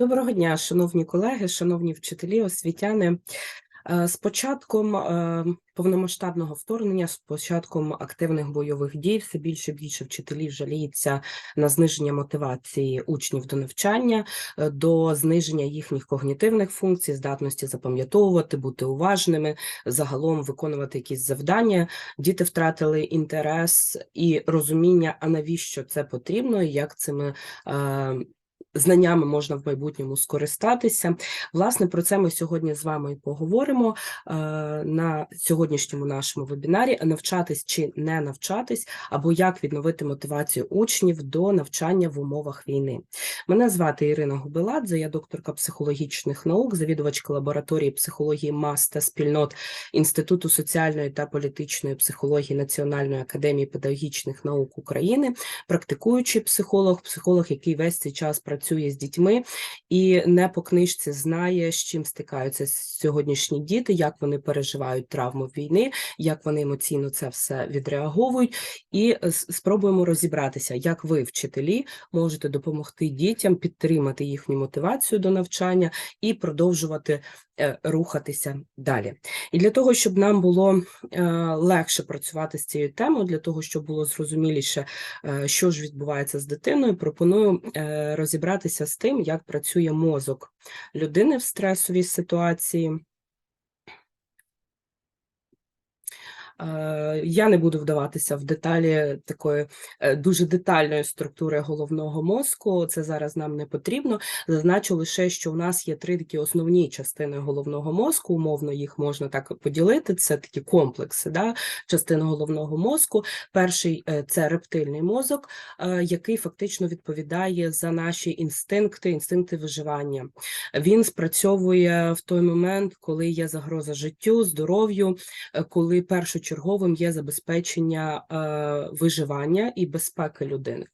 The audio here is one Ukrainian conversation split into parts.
Доброго дня, шановні колеги, шановні вчителі, освітяни. Е, З початком е, повномасштабного вторгнення, з початком активних бойових дій, все більше і більше вчителів жаліється на зниження мотивації учнів до навчання, е, до зниження їхніх когнітивних функцій, здатності запам'ятовувати, бути уважними, загалом виконувати якісь завдання. Діти втратили інтерес і розуміння, а навіщо це потрібно, і як цими знаннями можна в майбутньому скористатися. Власне, про це ми сьогодні з вами і поговоримо е, на сьогоднішньому нашому вебінарі: навчатись чи не навчатись, або як відновити мотивацію учнів до навчання в умовах війни. Мене звати Ірина Губеладзе, я докторка психологічних наук, завідувачка лабораторії психології мас та спільнот Інституту соціальної та політичної психології Національної академії педагогічних наук України, практикуючий психолог, психолог, який весь цей час працює з дітьми і не по книжці знає, з чим стикаються сьогоднішні діти, як вони переживають травму війни, як вони емоційно це все відреаговують, і е, спробуємо розібратися, як ви, вчителі, можете допомогти дітям підтримати їхню мотивацію до навчання і продовжувати рухатися далі. І для того, щоб нам було е, легше працювати з цією темою, для того, щоб було зрозуміліше, е, що ж відбувається з дитиною, пропоную е, розібратися з тим, як працює мозок людини в стресовій ситуації. Е, Я не буду вдаватися в деталі такої е, дуже детальної структури головного мозку. Це зараз нам не потрібно. Зазначу лише, що у нас є три такі основні частини головного мозку. Умовно їх можна так поділити. Це такі комплекси, да, частини головного мозку. Перший е, це рептильний мозок, е, який фактично відповідає за наші інстинкти, інстинкти виживання. Він спрацьовує в той момент, коли є загроза життю, здоров'ю, е, коли першочерговим є забезпечення е, виживання і безпеки людини.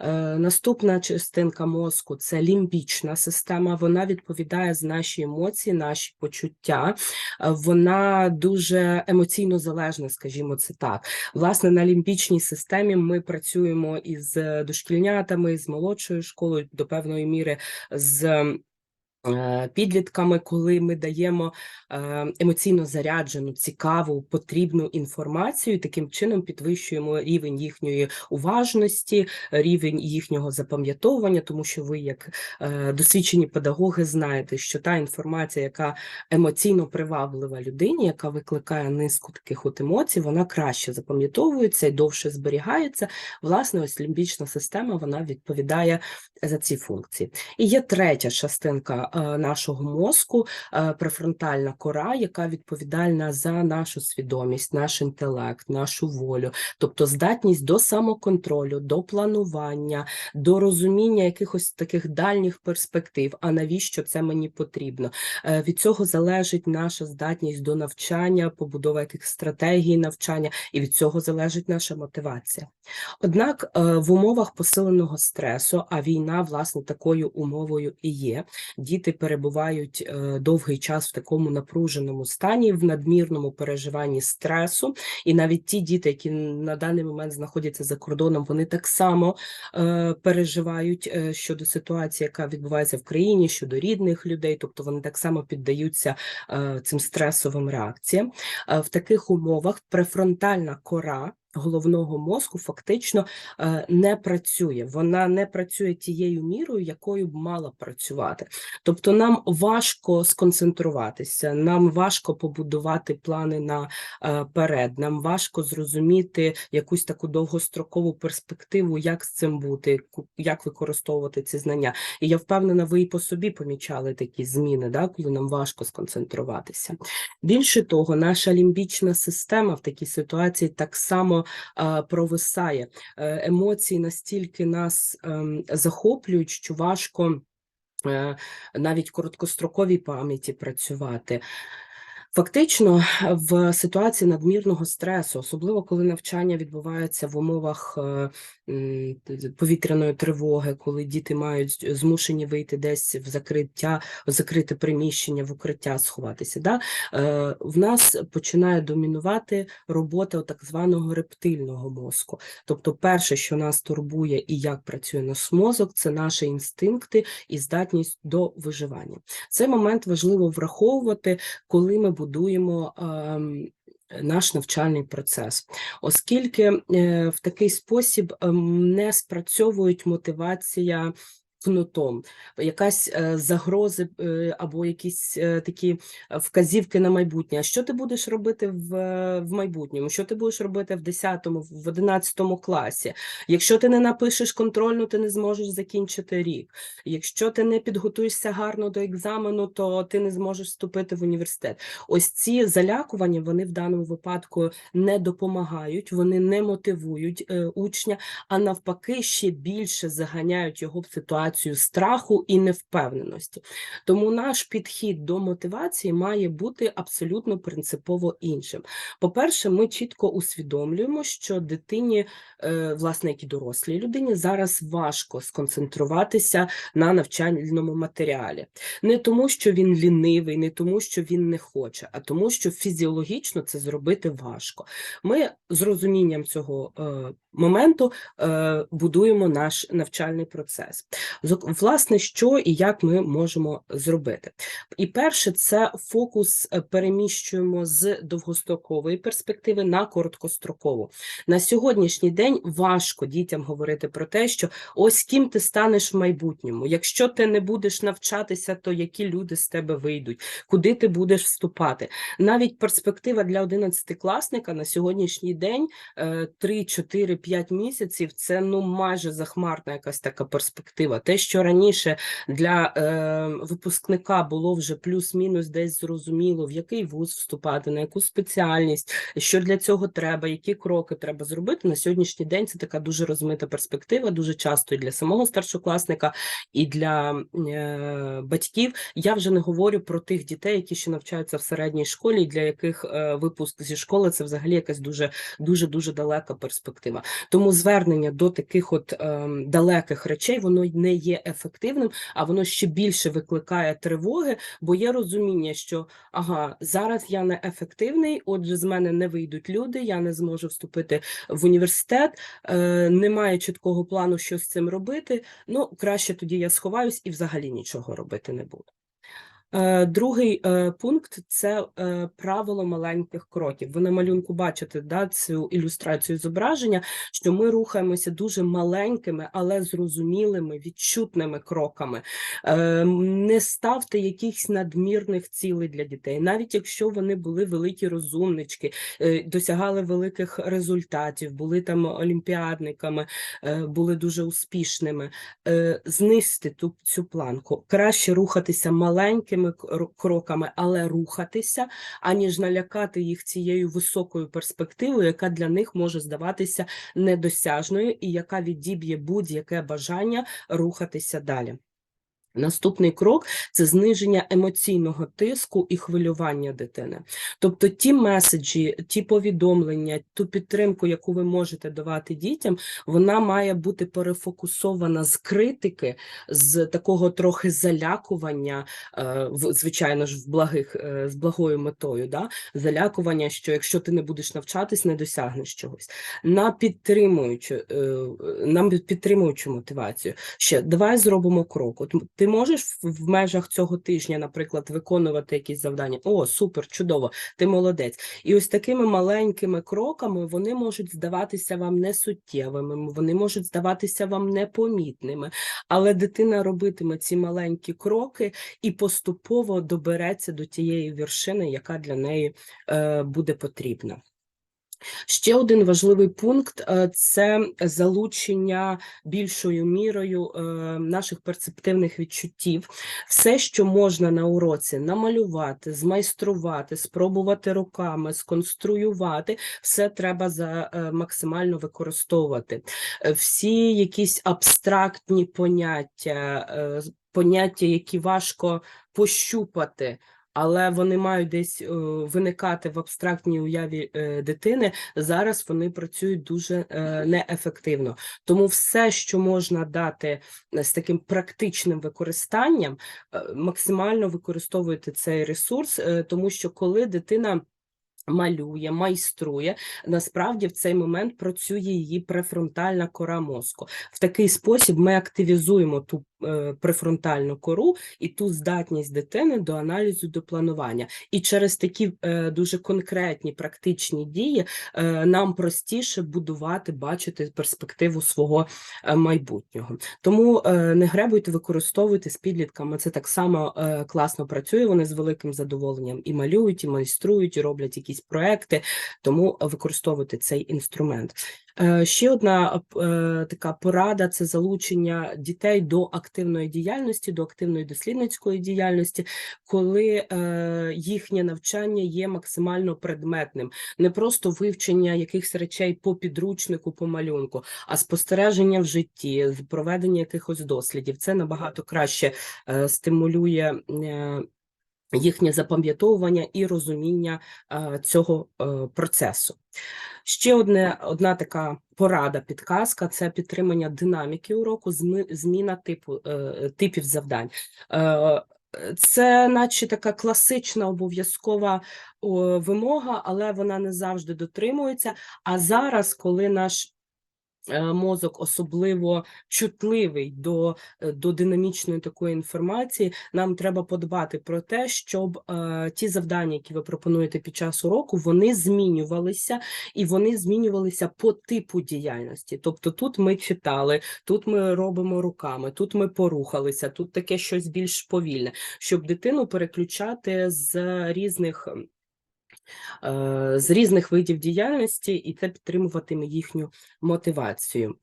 Е, Наступна частинка мозку це лімбічна система. Вона відповідає за наші емоції, наші почуття. Е, Вона дуже емоційно залежна, скажімо це так. Власне, на лімбічній системі ми працюємо із дошкільнятами, з молодшою школою до певної міри з підлітками, коли ми даємо е, емоційно заряджену, цікаву, потрібну інформацію, таким чином підвищуємо рівень їхньої уважності, рівень їхнього запам'ятовування, тому що ви, як е, досвідчені педагоги, знаєте, що та інформація, яка емоційно приваблива людині, яка викликає низку таких от емоцій, вона краще запам'ятовується і довше зберігається. Власне, ось лімбічна система вона відповідає за ці функції. І є третя частинка е, нашого мозку, е, префронтальна кора, яка відповідальна за нашу свідомість, наш інтелект, нашу волю, тобто здатність до самоконтролю, до планування, до розуміння якихось таких дальніх перспектив. А навіщо це мені потрібно? Е, Від цього залежить наша здатність до навчання, побудова яких стратегій навчання, і від цього залежить наша мотивація. Однак в умовах посиленого стресу, а війна, власне, такою умовою і є, діти перебувають е, довгий час в такому напруженому стані, в надмірному переживанні стресу, і навіть ті діти, які на даний момент знаходяться за кордоном, вони так само е, переживають е, щодо ситуації, яка відбувається в країні, щодо рідних людей, тобто вони так само піддаються цим стресовим реакціям. В таких умовах префронтальна кора головного мозку фактично е, не працює. Вона не працює тією мірою, якою б мала працювати. Тобто нам важко сконцентруватися, нам важко побудувати плани наперед, нам важко зрозуміти якусь таку довгострокову перспективу, як з цим бути, як використовувати ці знання. І я впевнена, ви і по собі помічали такі зміни, да, коли нам важко сконцентруватися. Більше того, наша лімбічна система в такій ситуації так само е, провисає. Е, емоції настільки нас ем, захоплюють, що важко е, навіть короткостроковій пам'яті працювати. Фактично, в ситуації надмірного стресу, особливо коли навчання відбувається в умовах е, повітряної тривоги, коли діти мають змушені вийти десь в закриття, в закрите приміщення, в укриття сховатися. Да? Е, в нас починає домінувати робота так званого рептильного мозку. Тобто, перше, що нас турбує і як працює наш мозок, це наші інстинкти і здатність до виживання. Цей момент важливо враховувати, коли ми будуємо. ем, Наш навчальний процес, оскільки е, в такий спосіб ем, не спрацьовують мотивація кнутом, якась е, загрози е, або якісь е, такі вказівки на майбутнє. Що ти будеш робити в, в майбутньому? Що ти будеш робити в 10, в 11 класі? Якщо ти не напишеш контрольну, ти не зможеш закінчити рік. Якщо ти не підготуєшся гарно до екзамену, то ти не зможеш вступити в університет. Ось ці залякування вони в даному випадку не допомагають, вони не мотивують учня, а навпаки, ще більше заганяють його в ситуацію страху і невпевненості. Тому наш підхід до мотивації має бути абсолютно принципово іншим. По-перше, ми чітко усвідомлюємо, що дитині, е, власне, як і дорослій людині, зараз важко сконцентруватися на навчальному матеріалі. Не тому, що він лінивий, не тому, що він не хоче, а тому, що фізіологічно це зробити важко. Ми з розумінням цього е, моменту е, будуємо наш навчальний процес. Власне, що і як ми можемо зробити? І перше, це фокус е, переміщуємо з довгострокової перспективи на короткострокову. На сьогоднішній день важко дітям говорити про те, що ось ким ти станеш в майбутньому. Якщо ти не будеш навчатися, то які люди з тебе вийдуть, куди ти будеш вступати? Навіть перспектива для 11-класника на сьогоднішній день е, 3, 4, 5 місяців це ну майже захмарна якась така перспектива. Те, що раніше для е, випускника було вже плюс-мінус десь зрозуміло, в який вуз вступати, на яку спеціальність, що для цього треба, які кроки треба зробити. На сьогоднішній день це така дуже розмита перспектива, дуже часто і для самого старшокласника, і для е, батьків. Я вже не говорю про тих дітей, які ще навчаються в середній школі, для яких е, випуск зі школи це взагалі якась дуже дуже дуже далека перспектива. Тому звернення до таких от ем, далеких речей воно не є ефективним, а воно ще більше викликає тривоги, бо є розуміння, що ага, зараз я не ефективний, отже, з мене не вийдуть люди, я не зможу вступити в університет, е, немає чіткого плану, що з цим робити. Ну, краще тоді я сховаюсь і взагалі нічого робити не буду. Е, Другий е, пункт це е, правило маленьких кроків. Ви на малюнку бачите да, цю ілюстрацію зображення, що ми рухаємося дуже маленькими, але зрозумілими, відчутними кроками. Не ставте якихось надмірних цілей для дітей, навіть якщо вони були великі розумнички, досягали великих результатів, були там олімпіадниками, були дуже успішними. Знизьте цю планку. Краще рухатися маленькими кро- кроками, але рухатися, аніж налякати їх цією високою перспективою, яка для них може здаватися недосяжною і яка відіб'є будь-яке бажання рухатися далі. Наступний крок це зниження емоційного тиску і хвилювання дитини. Тобто ті меседжі, ті повідомлення, ту підтримку, яку ви можете давати дітям, вона має бути перефокусована з критики, з такого трохи залякування, е, звичайно ж, в благих, е, з благою метою, да? залякування, що якщо ти не будеш навчатись, не досягнеш чогось. На підтримуючу, е, на підтримуючу мотивацію. Ще давай зробимо крок. От ти можеш в- межах цього тижня, наприклад, виконувати якісь завдання. О, супер, чудово, ти молодець. І ось такими маленькими кроками вони можуть здаватися вам несуттєвими, вони можуть здаватися вам непомітними, але дитина робитиме ці маленькі кроки і поступово добереться до тієї вершини, яка для неї е, буде потрібна. Ще один важливий пункт е, це залучення більшою мірою е, наших перцептивних відчуттів. Все, що можна на уроці намалювати, змайструвати, спробувати руками, сконструювати, все треба за е, максимально використовувати. Всі якісь абстрактні поняття, поняття, які важко пощупати. Але вони мають десь е, виникати в абстрактній уяві е, дитини. Зараз вони працюють дуже е, неефективно. Тому все, що можна дати з таким практичним використанням, максимально використовуйте цей ресурс, тому що коли дитина малює, майструє, насправді в цей момент працює її префронтальна кора мозку. В такий спосіб ми активізуємо ту префронтальну кору і ту здатність дитини до аналізу, до планування. І через такі е, дуже конкретні практичні дії е, нам простіше будувати, бачити перспективу свого е, майбутнього. Тому е, не гребуйте, використовуйте з підлітками. Це так само е, класно працює. Вони з великим задоволенням і малюють, і майструють, і роблять якісь проекти. Тому використовуйте цей інструмент. Е, Ще одна е, така порада це залучення дітей до активної діяльності, до активної дослідницької діяльності, коли е, їхнє навчання є максимально предметним, не просто вивчення якихось речей по підручнику, по малюнку, а спостереження в житті, проведення якихось дослідів. Це набагато краще стимулює. Їхнє запам'ятовування і розуміння е, цього е, процесу. Ще одне, одна така порада, підказка це підтримання динаміки уроку, зміна типу, е, типів завдань. Це наче така класична обов'язкова вимога, але вона не завжди дотримується. А зараз, коли наш мозок особливо чутливий до, е, до динамічної такої інформації, нам треба подбати про те, щоб е, ті завдання, які ви пропонуєте під час уроку, вони змінювалися і вони змінювалися по типу діяльності. Тобто тут ми читали, тут ми робимо руками, тут ми порухалися, тут таке щось більш повільне, щоб дитину переключати з різних. З різних видів діяльності, і це підтримуватиме їхню мотивацію.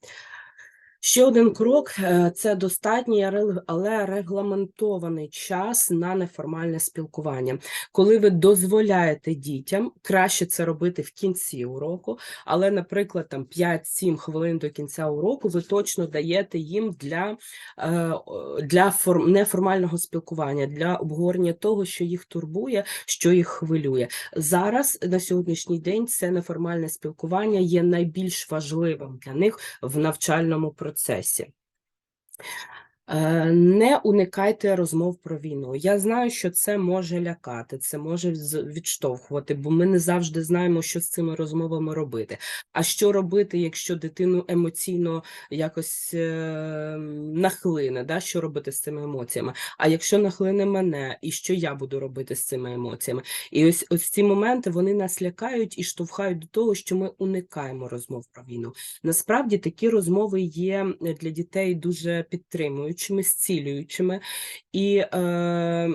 Ще один крок е, це достатній, але- регламентований час на неформальне спілкування. Коли ви дозволяєте дітям, краще це робити в кінці уроку, але, наприклад, там 5-7 хвилин до кінця уроку ви точно даєте їм для, е, для форм, неформального спілкування, для обговорення того, що їх турбує, що їх хвилює. Зараз на сьогоднішній день це неформальне спілкування є найбільш важливим для них в навчальному процесі. Е, Не уникайте розмов про війну. Я знаю, що це може лякати, це може відштовхувати, бо ми не завжди знаємо, що з цими розмовами робити. А що робити, якщо дитину емоційно якось е, нахлине? Да? Що робити з цими емоціями? А якщо нахлине мене, і що я буду робити з цими емоціями? І ось ось ці моменти вони нас лякають і штовхають до того, що ми уникаємо розмов про війну. Насправді такі розмови є е, для дітей дуже підтримуючими, зцілюючими і е,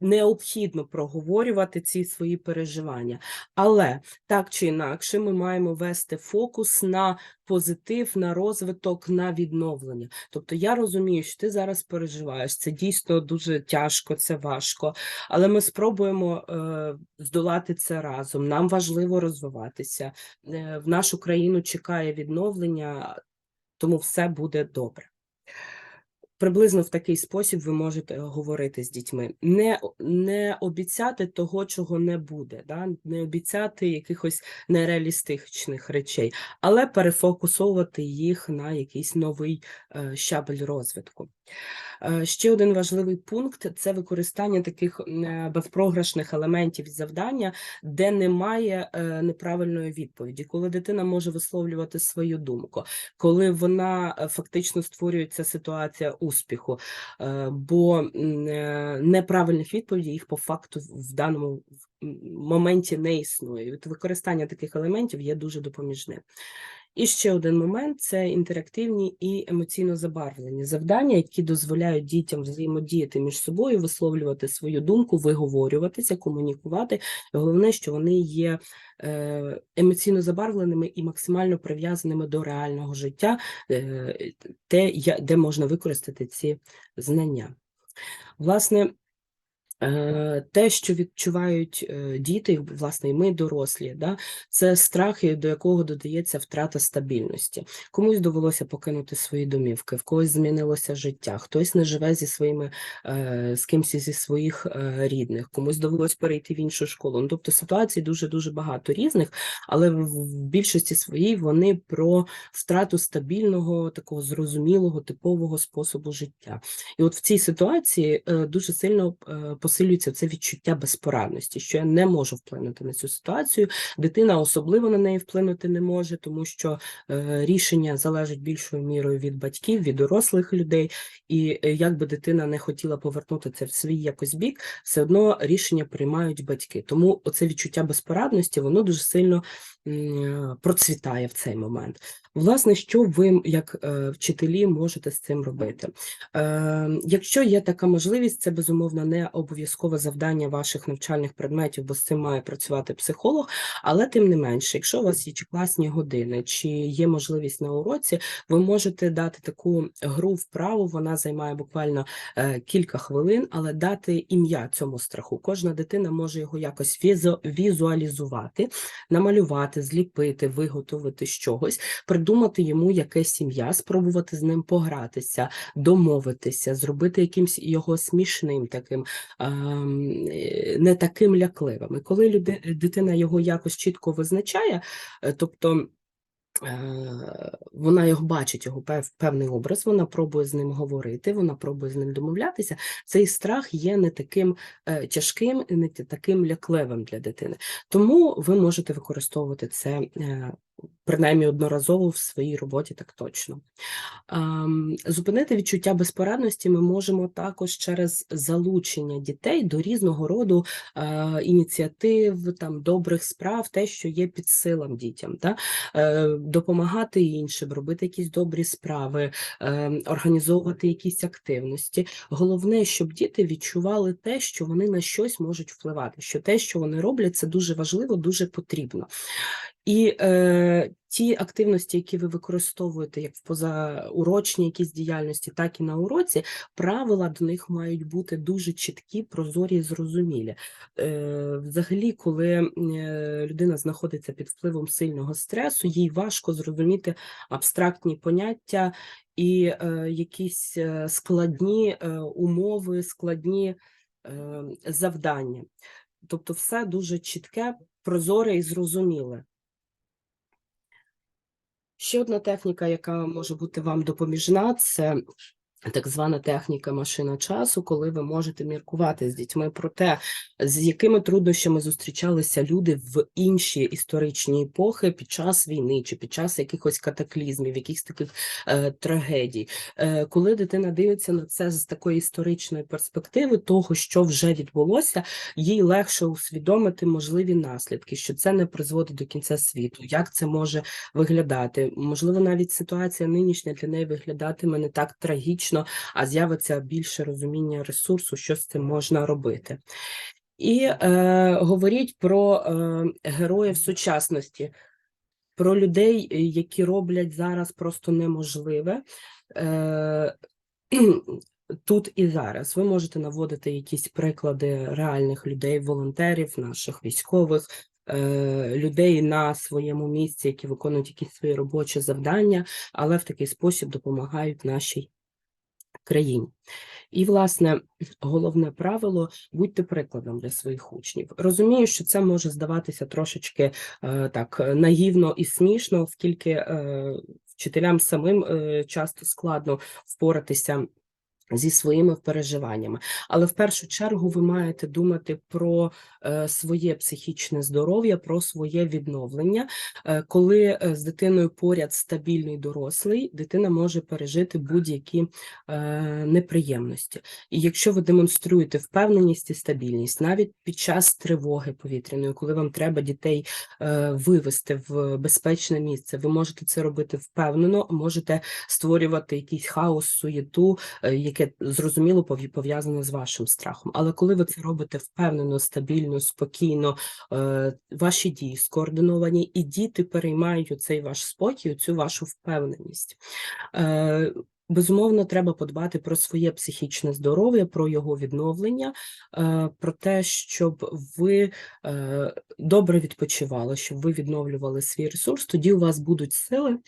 необхідно проговорювати ці свої переживання. Але так чи інакше, ми маємо вести фокус на позитив, на розвиток, на відновлення. Тобто я розумію, що ти зараз переживаєш, це дійсно дуже тяжко, це важко, але ми спробуємо е, здолати це разом. Нам важливо розвиватися. Е, в нашу країну чекає відновлення, тому все буде добре. Приблизно в такий спосіб ви можете говорити з дітьми. Не, не обіцяти того, чого не буде, да? не обіцяти якихось нереалістичних речей, але перефокусовувати їх на якийсь новий е, щабель розвитку. Е, Ще один важливий пункт це використання таких е, безпрограшних елементів завдання, де немає е, неправильної відповіді, коли дитина може висловлювати свою думку, коли вона фактично створюється ситуація успіху, бо неправильних відповідей їх по факту в даному моменті не існує. Використання таких елементів є дуже допоміжним. І ще один момент це інтерактивні і емоційно забарвлені завдання, які дозволяють дітям взаємодіяти між собою, висловлювати свою думку, виговорюватися, комунікувати. Головне, що вони є е, емоційно забарвленими і максимально прив'язаними до реального життя, е, те, де можна використати ці знання. Власне, те, що відчувають е, діти, власне, і ми дорослі, да, це страх, до якого додається втрата стабільності. Комусь довелося покинути свої домівки, в когось змінилося життя, хтось не живе зі своїми е, з кимось зі своїх рідних, комусь довелося перейти в іншу школу. Ну, Тобто ситуацій дуже дуже багато різних, але в більшості своїй вони про втрату стабільного, такого зрозумілого, типового способу життя. І от в цій ситуації дуже сильно посилюється це відчуття безпорадності, що я не можу вплинути на цю ситуацію. Дитина особливо на неї вплинути не може, тому що е, рішення залежить більшою мірою від батьків, від дорослих людей, і е, як би дитина не хотіла повернути це в свій якось бік, все одно рішення приймають батьки. Тому оце відчуття безпорадності воно дуже сильно процвітає в цей момент. Власне, що ви, як е, вчителі, можете з цим робити? Е, Якщо є така можливість, це безумовно не обов'язкове завдання ваших навчальних предметів, бо з цим має працювати психолог, але тим не менше, якщо у вас є чи класні години, чи є можливість на уроці, ви можете дати таку гру вправу, вона займає буквально е, кілька хвилин, але дати ім'я цьому страху. Кожна дитина може його якось візу, візуалізувати, намалювати, зліпити, виготовити щось придумати йому якесь ім'я, спробувати з ним погратися, домовитися, зробити якимсь його смішним, таким не таким лякливим. І коли дитина його якось чітко визначає, е, тобто. Е, вона його бачить, його певний образ, вона пробує з ним говорити, вона пробує з ним домовлятися. Цей страх є не таким е, тяжким і не таким лякливим для дитини. Тому ви можете використовувати це принаймні одноразово в своїй роботі, так точно. Зупинити відчуття безпорадності ми можемо також через залучення дітей до різного роду ініціатив, там добрих справ, те, що є під силам дітям, та? Допомагати іншим, робити якісь добрі справи, е, організовувати якісь активності. Головне, щоб діти відчували те, що вони на щось можуть впливати, що те, що вони роблять, це дуже важливо, дуже потрібно. І е, ті активності, які ви використовуєте як в позаурочній якісь діяльності, так і на уроці, правила до них мають бути дуже чіткі, прозорі і зрозумілі. Е, Взагалі, коли е, людина знаходиться під впливом сильного стресу, їй важко зрозуміти абстрактні поняття і е, якісь е, складні е, умови, складні е, завдання. Тобто, все дуже чітке, прозоре і зрозуміле. Ще одна техніка, яка може бути вам допоміжна, це так звана техніка машина часу, коли ви можете міркувати з дітьми про те, з якими труднощами зустрічалися люди в інші історичні епохи під час війни чи під час якихось катаклізмів, якихось таких е, трагедій. Е, Коли дитина дивиться на це з такої історичної перспективи, того, що вже відбулося, їй легше усвідомити можливі наслідки, що це не призводить до кінця світу, як це може виглядати. Можливо, навіть ситуація нинішня для неї виглядатиме не так трагічно фізично, а з'явиться більше розуміння ресурсу, що з цим можна робити. І е, говоріть про е, героїв сучасності, про людей, які роблять зараз просто неможливе. Е, Тут і зараз ви можете наводити якісь приклади реальних людей, волонтерів, наших військових, е, людей на своєму місці, які виконують якісь свої робочі завдання, але в такий спосіб допомагають нашій країні. І, власне, головне правило будьте прикладом для своїх учнів. Розумію, що це може здаватися трошечки е, так наївно і смішно, оскільки е, вчителям самим е, часто складно впоратися зі своїми переживаннями, але в першу чергу ви маєте думати про е, своє психічне здоров'я, про своє відновлення. Е, коли е, з дитиною поряд стабільний дорослий, дитина може пережити будь-які неприємності. І якщо ви демонструєте впевненість і стабільність, навіть під час тривоги повітряної, коли вам треба дітей вивести в безпечне місце, ви можете це робити впевнено, можете створювати якийсь хаос, суєту, яке яке зрозуміло пов'язане з вашим страхом. Але коли ви це робите впевнено, стабільно, спокійно, е, ваші дії скоординовані, і діти переймають оцей ваш спокій, цю вашу впевненість. Е, Безумовно, треба подбати про своє психічне здоров'я, про його відновлення, е, про те, щоб ви добре відпочивали, щоб ви відновлювали свій ресурс. Тоді у вас будуть сили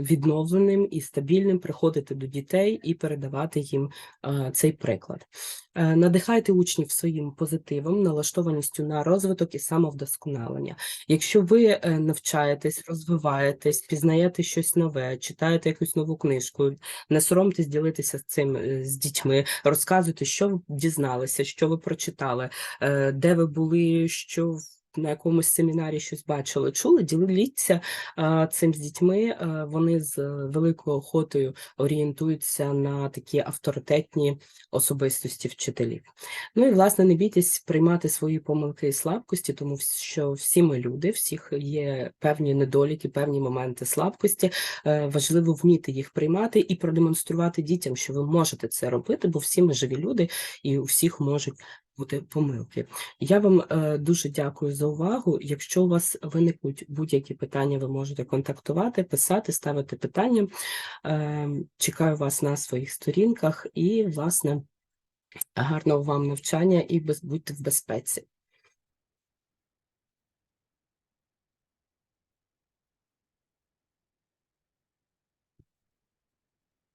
відновленим і стабільним приходити до дітей і передавати їм е, цей приклад. Е, Надихайте учнів своїм позитивом, налаштованістю на розвиток і самовдосконалення. Якщо ви е, навчаєтесь, розвиваєтесь, пізнаєте щось нове, читаєте якусь нову книжку, не соромтесь ділитися з цим е, з дітьми, розказуйте, що ви дізналися, що ви прочитали, е, де ви були, що на якомусь семінарі щось бачили, чули, діліться цим з дітьми. Вони з е, великою охотою орієнтуються на такі авторитетні особистості вчителів. Ну і власне не бійтесь приймати свої помилки і слабкості, тому що всі ми люди, всіх є певні недоліки, певні моменти слабкості. Е, Важливо вміти їх приймати і продемонструвати дітям, що ви можете це робити, бо всі ми живі люди, і у всіх можуть бути помилки. Я вам е, дуже дякую за увагу. Якщо у вас виникнуть будь-які питання, ви можете контактувати, писати, ставити питання. Е, Чекаю вас на своїх сторінках і, власне, гарного вам навчання і будьте в безпеці.